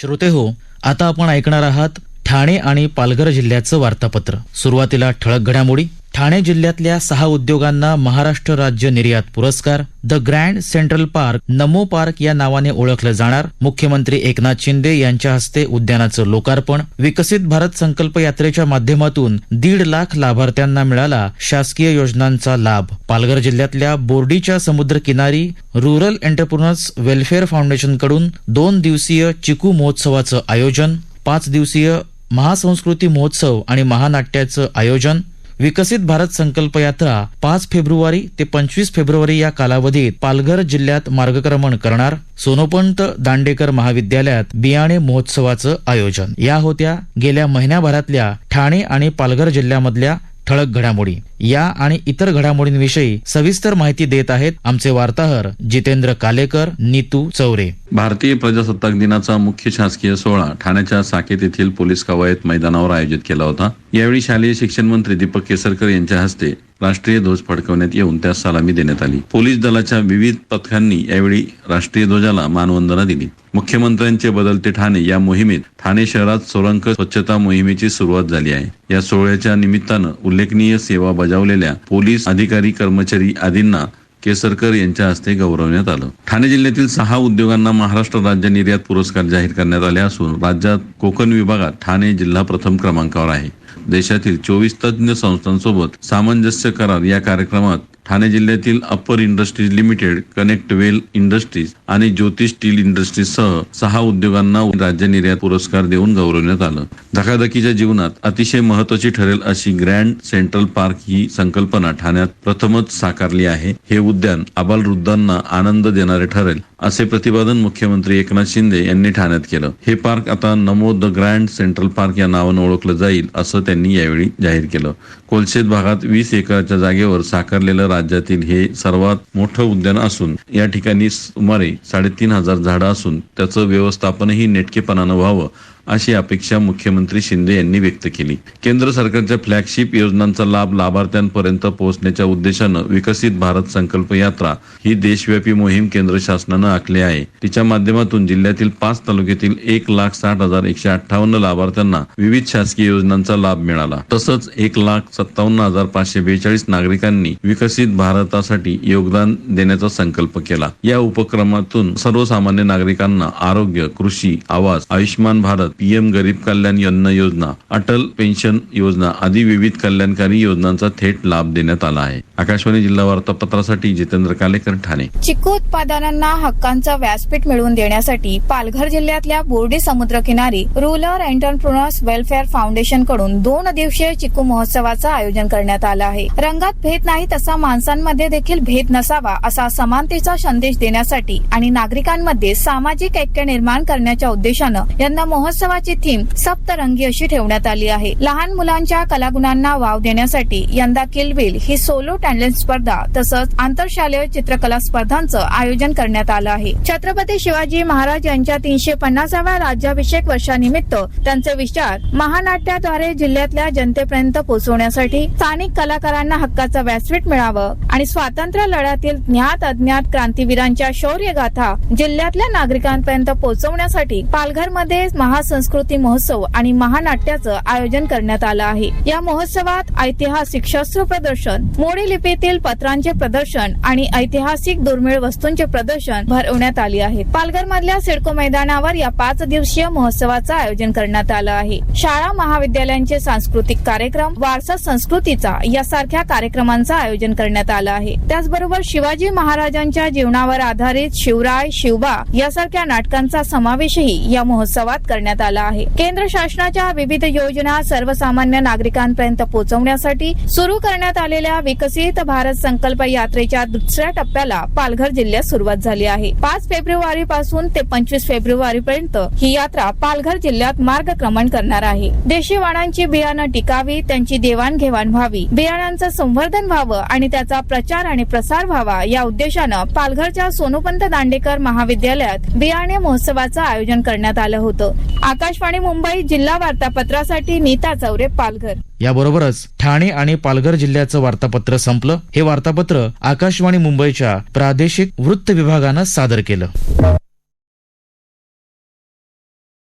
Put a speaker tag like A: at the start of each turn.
A: श्रोते हो आता आपण ऐकणार आहात ठाणे आणि पालघर जिल्ह्याचं वार्तापत्र. सुरुवातीला ठळक घडामोडी. ठाणे जिल्ह्यातल्या सहा उद्योगांना महाराष्ट्र राज्य निर्यात पुरस्कार the grand central park Namo park या नावाने ओळखलं जाणार. मुख्यमंत्री एकनाथ शिंदे यांच्या हस्ते उद्यानाचं लोकार्पण. विकसित भारत संकल्प यात्रेच्या माध्यमातून दीड लाख लाभार्थ्यांना मिळाला शासकीय योजनांचा लाभ. पालघर जिल्ह्यातल्या बोर्डीच्या समुद्रकिनारी रुरल एंटरप्रिनर्स वेलफेअर फाउंडेशनकडून दोन दिवसीय चिकू महोत्सवाचं आयोजन पाच दिवसीय महासंस्कृती महोत्सव आणि महानाट्याचं आयोजन विकसित भारत संकल्प यात्रा पाच फेब्रुवारी ते पंचवीस फेब्रुवारी या कालावधीत पालघर जिल्ह्यात मार्गक्रमण करणार. सोनोपंत दांडेकर महाविद्यालयात बियाणे महोत्सवाचं आयोजन. या होत्या गेल्या महिन्याभरातल्या ठाणे आणि पालघर जिल्ह्यामधल्या ठळक घडामोडी. या आणि इतर घडामोडींविषयी सविस्तर माहिती देत आहेत आमचे वार्ताहर जितेंद्र कालेकर नीतू चौरे.
B: भारतीय प्रजासत्ताक दिनाचा मुख्य शासकीय सोहळा ठाण्याच्या साकेत येथील पोलीस कवायत मैदानावर आयोजित केला होता. यावेळी शालेय शिक्षण मंत्री दीपक केसरकर यांच्या हस्ते राष्ट्रीय ध्वज फडकवण्यात येऊन त्यास सलामी देण्यात आली. पोलीस दलाच्या विविध पथकांनी यावेळी राष्ट्रीय ध्वजाला मानवंदना दिली. मुख्यमंत्र्यांचे बदलते ठाणे या मोहिमेत ठाणे शहरात सोलंक स्वच्छता मोहिमेची सुरुवात झाली आहे. या सोहळ्याच्या निमित्तानं उल्लेखनीय सेवा बजावलेल्या पोलीस अधिकारी कर्मचारी आदींना केसरकर यांच्या हस्ते गौरवण्यात आलं. ठाणे जिल्ह्यातील सहा उद्योगांना महाराष्ट्र राज्य निर्यात पुरस्कार जाहीर करण्यात आले असून राज्यात कोकण विभागात ठाणे जिल्हा प्रथम क्रमांकावर आहे. देशातील चोवीस तज्ज्ञ संस्थांसोबत सामंजस्य करार या कार्यक्रमात ठाणे जिल्ह्यातील Apar industries limited connect well industries आणि ज्योती स्टील इंडस्ट्रीज सह सहा उद्योगांना राज्य निर्यात पुरस्कार देऊन गौरवण्यात आलं. धकाधकीच्या जीवनात अतिशय महत्वाची ठरेल अशी ग्रँड सेंट्रल पार्क ही संकल्पना ठाण्यात प्रथमच साकारली आहे. हे उद्यान आबालवृद्धांना आनंद देणारे ठरेल. असे प्रतिपादन मुख्यमंत्री एकनाथ शिंदे यांनी ठाण्यात केलं. हे पार्क आता Namo the grand central park या नावानं ओळखलं जाईल असं त्यांनी यावेळी जाहीर केलं. कोलशेत भागात वीस एकरच्या जागेवर साकारलेलं राज्यातील हे सर्वात मोठं उद्यान असून या ठिकाणी सुमारे साडेतीन हजार झाडं असून त्याचं व्यवस्थापनही नेटकेपणानं व्हावं अशी अपेक्षा मुख्यमंत्री शिंदे यांनी व्यक्त केली. केंद्र सरकारच्या फ्लॅगशिप योजनांचा लाभ लाभार्थ्यांपर्यंत पोहोचण्याच्या उद्देशानं विकसित भारत संकल्प यात्रा ही देशव्यापी मोहीम केंद्र शासनानं आखली आहे. तिच्या माध्यमातून जिल्ह्यातील पाच तालुक्यातील एक लाख साठ हजार एकशे अठ्ठावन्न लाभार्थ्यांना विविध शासकीय योजनांचा लाभ मिळाला. तसंच एक लाख सत्तावन्न हजार पाचशे बेचाळीस नागरिकांनी विकसित भारतासाठी योगदान देण्याचा संकल्प केला. या उपक्रमातून सर्वसामान्य नागरिकांना आरोग्य कृषी आवास आयुष्यमान भारत पीएम गरीब कल्याण अन्न योजना अटल पेन्शन योजना आदी विविध कल्याणकारी योजनांचा थेट लाभ देण्यात आला आहे. आकाशवाणी जिल्हा वार्तापत्रासाठी जितेंद्र कालेकर ठाणे.
C: चिकू उत्पादनांना हक्कांचा व्यासपीठ मिळवून देण्यासाठी पालघर जिल्ह्यातल्या बोर्डी समुद्र किनारी रुरल एंटरप्रुनर्स वेलफेअर फाउंडेशनकडून दोन दिवसीय चिकू महोत्सवाचं आयोजन करण्यात आलं आहे. रंगात भेद नाही तसा माणसांमध्ये देखील भेद नसावा असा समानतेचा संदेश देण्यासाठी आणि नागरिकांमध्ये सामाजिक ऐक्य निर्माण करण्याच्या उद्देशानं यंदा महोत्सव महोत्सवाची थीम सप्तरंगी अशी ठेवण्यात आली आहे. लहान मुलांच्या कलागुणांना वाव देण्यासाठी यंदा किलबिल ही सोलो टॅलेंट स्पर्धा तसंच आंतरशालेय चित्रकला स्पर्धांचं आयोजन करण्यात आलं आहे. छत्रपती शिवाजी महाराज यांच्या तीनशे पन्नासाव्या राज्याभिषेक वर्षानिमित्त त्यांचे विचार महानाट्याद्वारे जिल्ह्यातल्या जनतेपर्यंत पोहोचवण्यासाठी स्थानिक कलाकारांना हक्काचं व्यासपीठ मिळावं आणि स्वातंत्र्य लढ्यातील ज्ञात अज्ञात क्रांतीवीरांच्या शौर्य गाथा जिल्ह्यातल्या नागरिकांपर्यंत पोहोचवण्यासाठी पालघरमध्ये संस्कृती महोत्सव आणि महानाट्याचं आयोजन करण्यात आलं आहे. या महोत्सवात ऐतिहासिक शस्त्र प्रदर्शन मोडी लिपीतील पत्रांचे प्रदर्शन आणि ऐतिहासिक दुर्मिळ वस्तूंचे प्रदर्शन भरवण्यात आली आहेत पालघर मधल्या सिडको मैदानावर या पाच दिवसीय महोत्सवाचं आयोजन करण्यात आलं आहे. शाळा महाविद्यालयांचे सांस्कृतिक कार्यक्रम वारसा संस्कृतीचा यासारख्या कार्यक्रमांचं आयोजन करण्यात आलं आहे. त्याचबरोबर शिवाजी महाराजांच्या जीवनावर आधारित शिवराय शिवबा यासारख्या नाटकांचा समावेशही या महोत्सवात करण्यात करण्यात आला आहे. केंद्र शासनाच्या विविध योजना सर्वसामान्य नागरिकांपर्यंत पोहोचवण्यासाठी सुरू करण्यात आलेल्या विकसित भारत संकल्प यात्रेच्या दुसऱ्या टप्प्याला पालघर जिल्ह्यात सुरुवात झाली आहे. पाच फेब्रुवारी पासून ते पंचवीस फेब्रुवारी पर्यंत ही यात्रा पालघर जिल्ह्यात मार्गक्रमण करणार आहे. देशी वाणांची बियाणं टिकावी त्यांची देवाणघेवाण व्हावी. बियाणांचं संवर्धन व्हावं आणि त्याचा प्रचार आणि प्रसार व्हावा या उद्देशानं पालघरच्या सोनोपंत दांडेकर महाविद्यालयात बियाणे महोत्सवाचं आयोजन करण्यात आलं होतं. आकाशवाणी मुंबई जिल्हा वार्तापत्रासाठी नीता चौरे पालघर.
A: याबरोबरच ठाणे आणि पालघर जिल्ह्याचं वार्तापत्र संपलं. हे वार्तापत्र आकाशवाणी मुंबईच्या प्रादेशिक वृत्त विभागानं सादर केलं.